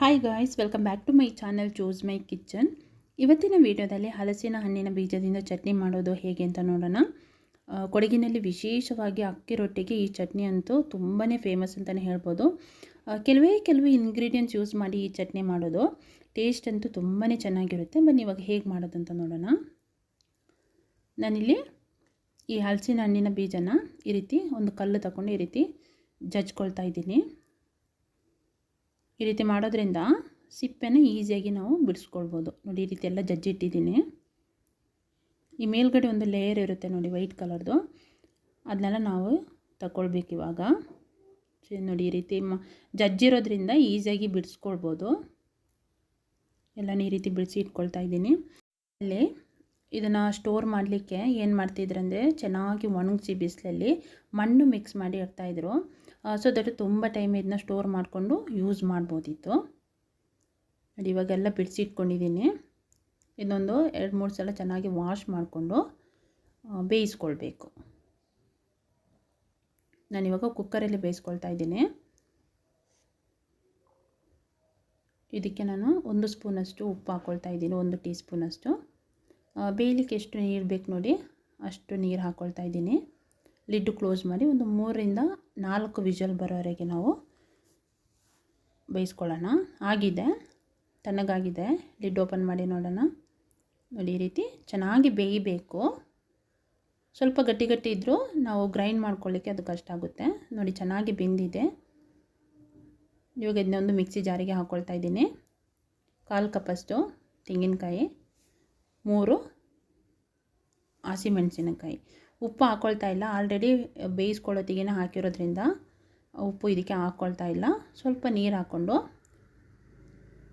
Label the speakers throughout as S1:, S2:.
S1: Hi guys welcome back to my channel choose my kitchen ಇವತ್ತಿನ ವಿಡಿಯೋದಲ್ಲಿ ಹಲಸಿನ ಹಣ್ಣಿನ ಬೀಜದಿಂದ ಚಟ್ನಿ ಮಾಡೋದು ಹೇಗೆ ಅಂತ ನೋಡೋಣ. ಕೊಡಗಿನಲ್ಲಿ ವಿಶೇಷವಾಗಿ ಅಕ್ಕಿ ರೊಟ್ಟಿಗೆ ಈ ಚಟ್ನಿ ಅಂತೂ ತುಂಬಾ ಫೇಮಸ್ ಅಂತಲೇ ಹೇಳ್ಬೋದು. ಕೆಲವೇ ಕೆಲವೇ ಇಂಗ್ರೀಡಿಯೆಂಟ್ಸ್ ಯೂಸ್ ಮಾಡಿ ಈ ಚಟ್ನಿ ಮಾಡೋದು. ಟೇಸ್ಟ್ ಅಂತೂ ತುಂಬಾ ಚೆನ್ನಾಗಿರುತ್ತೆ. ಬನ್ನಿ ಇವಾಗ ಹೇಗೆ ಮಾಡೋದು ಅಂತ ನೋಡೋಣ. ನಾನಿಲ್ಲಿ ಈ ಹಲಸಿನ ಹಣ್ಣಿನ ಬೀಜನ ಈ ರೀತಿ ಒಂದು ಕಲ್ಲು ತಗೊಂಡು ಈ ರೀತಿ ಜಜ್ಕೊಳ್ತಾ ಇದ್ದೀನಿ. ಈ ರೀತಿ ಮಾಡೋದ್ರಿಂದ ಸಿಪ್ಪೆನ ಈಸಿಯಾಗಿ ನಾವು ಬಿಡಿಸ್ಕೊಳ್ಬೋದು. ನೋಡಿ, ಈ ರೀತಿ ಎಲ್ಲ ಜಜ್ಜಿಟ್ಟಿದ್ದೀನಿ. ಈ ಮೇಲ್ಗಡೆ ಒಂದು ಲೇಯರ್ ಇರುತ್ತೆ ನೋಡಿ ವೈಟ್ ಕಲರ್ದು ಅದನ್ನೆಲ್ಲ ನಾವು ತಗೊಳ್ಬೇಕು ಇವಾಗ. ನೋಡಿ, ಈ ರೀತಿ ಮ, ಜಜ್ಜಿರೋದ್ರಿಂದ ಈಸಿಯಾಗಿ ಬಿಡಿಸ್ಕೊಳ್ಬೋದು. ಎಲ್ಲನೂ ಈ ರೀತಿ ಬಿಡಿಸಿ ಇಟ್ಕೊಳ್ತಾ ಇದ್ದೀನಿ. ಅಲ್ಲಿ ಇದನ್ನು ಸ್ಟೋರ್ ಮಾಡಲಿಕ್ಕೆ ಏನು ಮಾಡ್ತಿದ್ರಂದರೆ, ಚೆನ್ನಾಗಿ ಒಣಗಿಸಿ ಬಿಸಿಲಲ್ಲಿ ಮಣ್ಣು ಮಿಕ್ಸ್ ಮಾಡಿ ಇಡ್ತಾಯಿದ್ರು ಸೊ ದಟ್ ತುಂಬ ಟೈಮ್ ಇದನ್ನ ಸ್ಟೋರ್ ಮಾಡಿಕೊಂಡು ಯೂಸ್ ಮಾಡ್ಬೋದಿತ್ತು. ನೋಡಿ ಇವಾಗೆಲ್ಲ ಬಿಡಿಸಿ ಇಟ್ಕೊಂಡಿದ್ದೀನಿ ಇನ್ನೊಂದು ಎರಡು, ಮೂರು ಸಲ ಚೆನ್ನಾಗಿ ವಾಶ್ ಮಾಡಿಕೊಂಡು ಬೇಯಿಸ್ಕೊಳ್ಬೇಕು. ನಾನಿವಾಗ ಕುಕ್ಕರಲ್ಲಿ ಬೇಯಿಸ್ಕೊಳ್ತಾ ಇದ್ದೀನಿ. ಇದಕ್ಕೆ ನಾನು ಒಂದು ಸ್ಪೂನಷ್ಟು ಉಪ್ಪು ಹಾಕ್ಕೊಳ್ತಾ ಇದ್ದೀನಿ, ಒಂದು ಟೀ ಸ್ಪೂನಷ್ಟು ಬೇಯಲಿಕ್ಕೆ ಎಷ್ಟು ನೀರು ಬೇಕು ನೋಡಿ, ಅಷ್ಟು ನೀರು ಹಾಕ್ಕೊಳ್ತಾ ಇದ್ದೀನಿ. ಲಿಡ್ಡು ಕ್ಲೋಸ್ ಮಾಡಿ ಒಂದು ಮೂರಿಂದ ನಾಲ್ಕು ವಿಜಲ್ ಬರೋವರೆಗೆ ನಾವು ಬೇಯಿಸ್ಕೊಳ್ಳೋಣ. ಆಗಿದೆ. ತಣ್ಣಗಾಗಿದೆ. ಲಿಡ್ ಓಪನ್ ಮಾಡಿ ನೋಡೋಣ. ನೋಡಿ, ಈ ರೀತಿ ಚೆನ್ನಾಗಿ ಬೇಯಬೇಕು. ಸ್ವಲ್ಪ ಗಟ್ಟಿ ಗಟ್ಟಿ ಇದ್ದರೂ ನಾವು ಗ್ರೈಂಡ್ ಮಾಡ್ಕೊಳ್ಳಿಕ್ಕೆ ಅದು ಕಷ್ಟ ಆಗುತ್ತೆ. ನೋಡಿ, ಚೆನ್ನಾಗಿ ಬೆಂದಿದೆ. ಇವಾಗ ಇದನ್ನೊಂದು ಮಿಕ್ಸಿ ಜಾರಿಗೆ ಹಾಕ್ಕೊಳ್ತಾ ಇದ್ದೀನಿ. ಕಾಲು ಕಪ್ಪಷ್ಟು ತೆಂಗಿನಕಾಯಿ. ಮೂರು ಹಸಿಮೆಣಸಿನಕಾಯಿ ಉಪ್ಪು ಹಾಕ್ಕೊಳ್ತಾ ಇಲ್ಲ. ಆಲ್ರೆಡಿ ಬೇಯಿಸ್ಕೊಳ್ಳೋತ್ತಿಗೆ ಹಾಕಿರೋದ್ರಿಂದ ಉಪ್ಪು ಇದಕ್ಕೆ ಹಾಕ್ಕೊಳ್ತಾ ಇಲ್ಲ. ಸ್ವಲ್ಪ ನೀರು ಹಾಕ್ಕೊಂಡು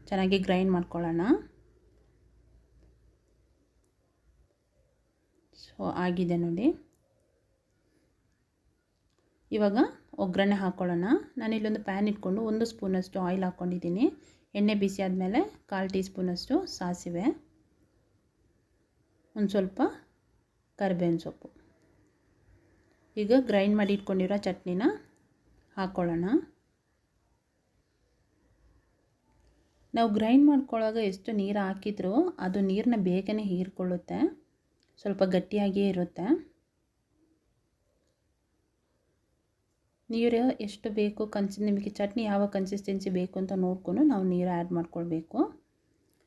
S1: ಚೆನ್ನಾಗಿ ಗ್ರೈಂಡ್ ಮಾಡ್ಕೊಳ್ಳೋಣ. ಸೊ ಆಗಿದೆ ನೋಡಿ. ಇವಾಗ ಒಗ್ಗರಣೆ ಹಾಕ್ಕೊಳ್ಳೋಣ ನಾನಿಲ್ಲೊಂದು ಪ್ಯಾನ್ ಇಟ್ಕೊಂಡು ಒಂದು ಸ್ಪೂನಷ್ಟು ಆಯಿಲ್ ಹಾಕ್ಕೊಂಡಿದ್ದೀನಿ. ಎಣ್ಣೆ ಬಿಸಿ ಆದಮೇಲೆ ಕಾಲು ಟೀ ಸ್ಪೂನಷ್ಟು ಸಾಸಿವೆ. ಒಂದು ಸ್ವಲ್ಪ ಕರಿಬೇವಿನ ಸೊಪ್ಪು. ಈಗ ಗ್ರೈಂಡ್ ಮಾಡಿ ಇಟ್ಕೊಂಡಿರೋ ಚಟ್ನಿನ ಹಾಕ್ಕೊಳ್ಳೋಣ ನಾವು ಗ್ರೈಂಡ್ ಮಾಡ್ಕೊಳ್ಳೋವಾಗ ಎಷ್ಟು ನೀರು ಹಾಕಿದ್ರೂ ಅದು ನೀರನ್ನ ಬೇಗನೆ ಹೀರ್ಕೊಳ್ಳುತ್ತೆ. ಸ್ವಲ್ಪ ಗಟ್ಟಿಯಾಗಿಯೇ ಇರುತ್ತೆ. ನೀರು ಎಷ್ಟು ಬೇಕು ಕನ್ಸಿ ನಿಮಗೆ ಚಟ್ನಿ ಯಾವ ಕನ್ಸಿಸ್ಟೆನ್ಸಿ ಬೇಕು ಅಂತ ನೋಡ್ಕೊಂಡು ನಾವು ನೀರು ಆ್ಯಡ್ ಮಾಡ್ಕೊಳ್ಬೇಕು.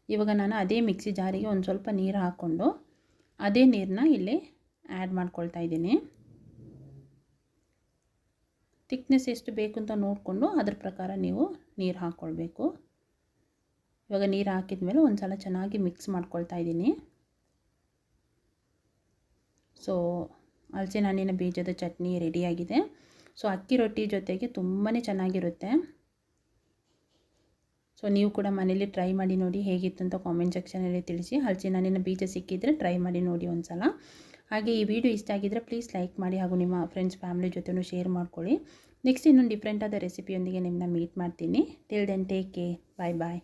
S1: ಇವಾಗ ನಾನು ಅದೇ ಮಿಕ್ಸಿ ಜಾರಿಗೆ ಒಂದು ಸ್ವಲ್ಪ ನೀರು ಹಾಕ್ಕೊಂಡು ಅದೇ ನೀರನ್ನ ಇಲ್ಲಿ ಆ್ಯಡ್ ಮಾಡ್ಕೊಳ್ತಾ ಇದ್ದೀನಿ. ತಿಕ್ನೆಸ್ ಎಷ್ಟು ಬೇಕು ಅಂತ ನೋಡಿಕೊಂಡು ಅದ್ರ ಪ್ರಕಾರ ನೀವು ನೀರು ಹಾಕ್ಕೊಳ್ಬೇಕು ಇವಾಗ ನೀರು ಹಾಕಿದ ಮೇಲೆ ಒಂದು ಸಲ ಚೆನ್ನಾಗಿ ಮಿಕ್ಸ್ ಮಾಡ್ಕೊಳ್ತಾ ಇದ್ದೀನಿ. ಸೊ ಹಲಸಿನ ಹಣ್ಣಿನ ಬೀಜದ ಚಟ್ನಿ ರೆಡಿಯಾಗಿದೆ ಸೊ ಅಕ್ಕಿ ರೊಟ್ಟಿ ಜೊತೆಗೆ ತುಂಬಾ ಚೆನ್ನಾಗಿರುತ್ತೆ. ಸೊ ನೀವು ಕೂಡ ಮನೇಲಿ ಟ್ರೈ ಮಾಡಿ ನೋಡಿ ಹೇಗಿತ್ತು ಅಂತ ಕಾಮೆಂಟ್ ಸೆಕ್ಷನಲ್ಲಿ ತಿಳಿಸಿ. ಹಲಸಿನ ಹಣ್ಣಿನ ಬೀಜ ಸಿಕ್ಕಿದರೆ ಟ್ರೈ ಮಾಡಿ ನೋಡಿ ಒಂದು ಸಲ ಹಾಗೆ ಈ ವಿಡಿಯೋ ಇಷ್ಟ ಆಗಿದ್ದರೆ ಪ್ಲೀಸ್ ಲೈಕ್ ಮಾಡಿ ಹಾಗೂ ನಿಮ್ಮ ಫ್ರೆಂಡ್ಸ್ ಫ್ಯಾಮಿಲಿ ಜೊತೆನೂ ಶೇರ್ ಮಾಡ್ಕೊಳ್ಳಿ. ನೆಕ್ಸ್ಟ್ ಇನ್ನೊಂದು ಡಿಫ್ರೆಂಟಾದ ರೆಸಿಪಿಯೊಂದಿಗೆ ನಿಮ್ಮನ್ನ ಮೀಟ್ ಮಾಡ್ತೀನಿ. Till then take care bye bye